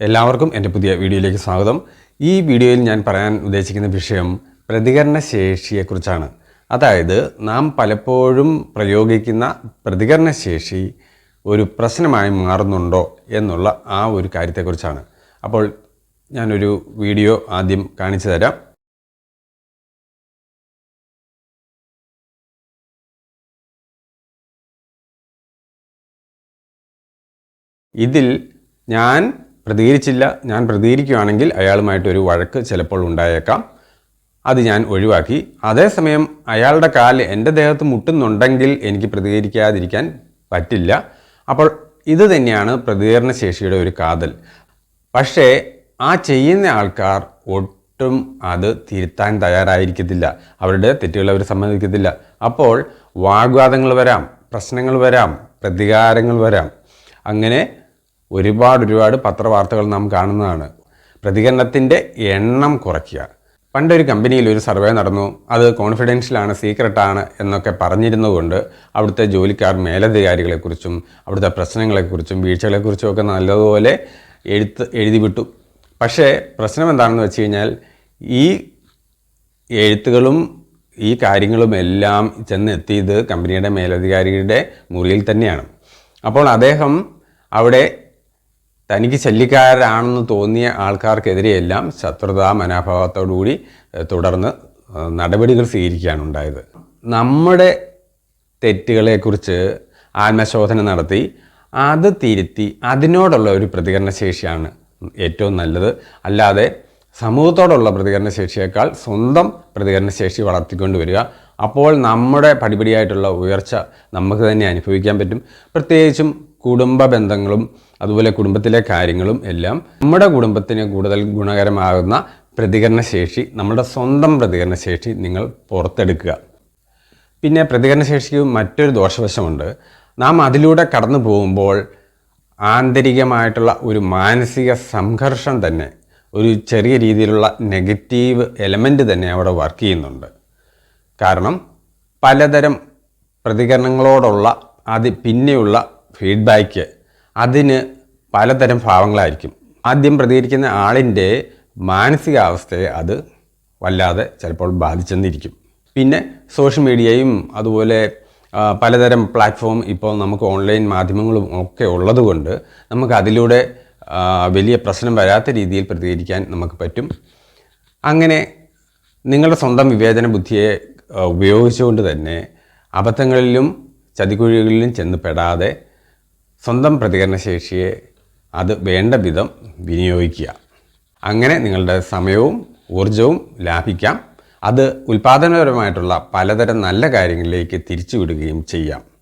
എല്ലാവർക്കും എന്റെ പുതിയ വീഡിയോയിലേക്ക് സ്വാഗതം. ഈ വീഡിയോയിൽ ഞാൻ പറയാൻ ഉദ്ദേശിക്കുന്ന വിഷയം പ്രതികരണ ശേഷിയെക്കുറിച്ചാണ് അതായത് നാം പലപ്പോഴും പ്രയോഗിക്കുന്ന പ്രതികരണ ശേഷി ഒരു പ്രശ്നമായി മാറുന്നുണ്ടോ എന്നുള്ള ആ ഒരു കാര്യത്തെക്കുറിച്ചാണ്. അപ്പോൾ ഞാനൊരു വീഡിയോ ആദ്യം കാണിച്ചു തരാം. ഇതിൽ ഞാൻ പ്രതികരിച്ചില്ല. ഞാൻ പ്രതികരിക്കുകയാണെങ്കിൽ അയാളുമായിട്ടൊരു വഴക്ക് ചിലപ്പോൾ ഉണ്ടായേക്കാം. അത് ഞാൻ ഒഴിവാക്കി. അതേസമയം അയാളുടെ കാൽ എന്റെ ദേഹത്ത് മുട്ടുന്നുണ്ടെങ്കിൽ എനിക്ക് പ്രതികരിക്കാതിരിക്കാൻ പറ്റില്ല. അപ്പോൾ ഇത് തന്നെയാണ് പ്രതികരണശേഷിയുടെ ഒരു കാതൽ. പക്ഷേ ആ ചെയ്യുന്ന ആൾക്കാർ ഒട്ടും അത് തിരുത്താൻ തയ്യാറായിരിക്കത്തില്ല. അവരുടെ തെറ്റുകൾ അവർ സമ്മതിക്കത്തില്ല. അപ്പോൾ വാഗ്വാദങ്ങൾ വരാം പ്രശ്നങ്ങൾ വരാം പ്രതികാരങ്ങൾ വരാം. അങ്ങനെ ഒരുപാട് ഒരുപാട് പത്രവാർത്തകൾ നാം കാണുന്നതാണ്. പ്രതികരണത്തിന്റെ എണ്ണം കുറയ്ക്കുക. പണ്ടൊരു കമ്പനിയിൽ ഒരു സർവേ നടന്നു. അത് കോൺഫിഡൻഷ്യലാണ് സീക്രട്ടാണ് എന്നൊക്കെ പറഞ്ഞിരുന്നുകൊണ്ട് അവിടുത്തെ ജോലിക്കാർ മേലധികാരികളെക്കുറിച്ചും അവിടുത്തെ പ്രശ്നങ്ങളെക്കുറിച്ചും വീഴ്ചകളെക്കുറിച്ചും ഒക്കെ നല്ലതുപോലെ എഴുത്ത് എഴുതി വിട്ടു പക്ഷേ പ്രശ്നം എന്താണെന്ന് വെച്ച് കഴിഞ്ഞാൽ ഈ എഴുത്തുകളും ഈ കാര്യങ്ങളും എല്ലാം ചെന്നെത്തിയത് കമ്പനിയുടെ മേലധികാരിയുടെ മുറിയിൽ തന്നെയാണ്. അപ്പോൾ അദ്ദേഹം അവിടെ തനിക്ക് ശല്യക്കാരാണെന്ന് തോന്നിയ ആൾക്കാർക്കെതിരെയെല്ലാം ശത്രുതാ മനോഭാവത്തോടുകൂടി തുടർന്ന് നടപടികൾ സ്വീകരിക്കുകയാണ് ഉണ്ടായത്. നമ്മുടെ തെറ്റുകളെക്കുറിച്ച് ആത്മശോധന നടത്തി അത് തിരുത്തി അതിനോടുള്ള ഒരു പ്രതികരണ ശേഷിയാണ് ഏറ്റവും നല്ലത്. അല്ലാതെ സമൂഹത്തോടുള്ള പ്രതികരണ ശേഷിയേക്കാൾ സ്വന്തം പ്രതികരണ ശേഷി വളർത്തിക്കൊണ്ട് വരിക അപ്പോൾ നമ്മുടെ പടിപടിയായിട്ടുള്ള ഉയർച്ച നമുക്ക് തന്നെ അനുഭവിക്കാൻ പറ്റും. പ്രത്യേകിച്ചും കുടുംബ ബന്ധങ്ങളും അതുപോലെ കുടുംബത്തിലെ കാര്യങ്ങളും എല്ലാം നമ്മുടെ കുടുംബത്തിന് കൂടുതൽ ഗുണകരമാകുന്ന പ്രതികരണശേഷി നമ്മുടെ സ്വന്തം പ്രതികരണശേഷി നിങ്ങൾ പുറത്തെടുക്കുക. പിന്നെ പ്രതികരണശേഷിക്ക് മറ്റൊരു ദോഷവശമുണ്ട്. നാം അതിലൂടെ കടന്നു പോകുമ്പോൾ ആന്തരികമായിട്ടുള്ള ഒരു മാനസിക സംഘർഷം തന്നെ ഒരു ചെറിയ രീതിയിലുള്ള നെഗറ്റീവ് എലമെന്റ് തന്നെ അവിടെ വർക്ക് ചെയ്യുന്നുണ്ട്. കാരണം പലതരം പ്രതികരണങ്ങളോടുള്ള അത് പിന്നെയുള്ള ഫീഡ്ബാക്ക് അതിന് പലതരം ഭാവങ്ങളായിരിക്കും. ആദ്യം പ്രതികരിക്കുന്ന ആളിന്റെ മാനസികാവസ്ഥയെ അത് വല്ലാതെ ചിലപ്പോൾ ബാധിച്ചെന്നിരിക്കും. പിന്നെ സോഷ്യൽ മീഡിയയും അതുപോലെ പലതരം പ്ലാറ്റ്ഫോം ഇപ്പോൾ നമുക്ക് ഓൺലൈൻ മാധ്യമങ്ങളും ഒക്കെ ഉള്ളതുകൊണ്ട് നമുക്ക് അതിലൂടെ വലിയ പ്രശ്നം വരാത്ത രീതിയിൽ പ്രതികരിക്കാൻ നമുക്ക് പറ്റും. അങ്ങനെ നിങ്ങളുടെ സ്വന്തം വിവേചന ബുദ്ധിയെ ഉപയോഗിച്ചുകൊണ്ട് തന്നെ അബദ്ധങ്ങളിലും ചതിക്കുഴികളിലും ചെന്ന് പെടാതെ സ്വന്തം പ്രതികരണശേഷിയെ അത് വേണ്ട വിധം വിനിയോഗിക്കുക. അങ്ങനെ നിങ്ങളുടെ സമയവും ഊർജവും ലാഭിക്കാം. അത് ഉൽപാദനപരമായിട്ടുള്ള പലതരം നല്ല കാര്യങ്ങളിലേക്ക് തിരിച്ചുവിടുകയും ചെയ്യാം.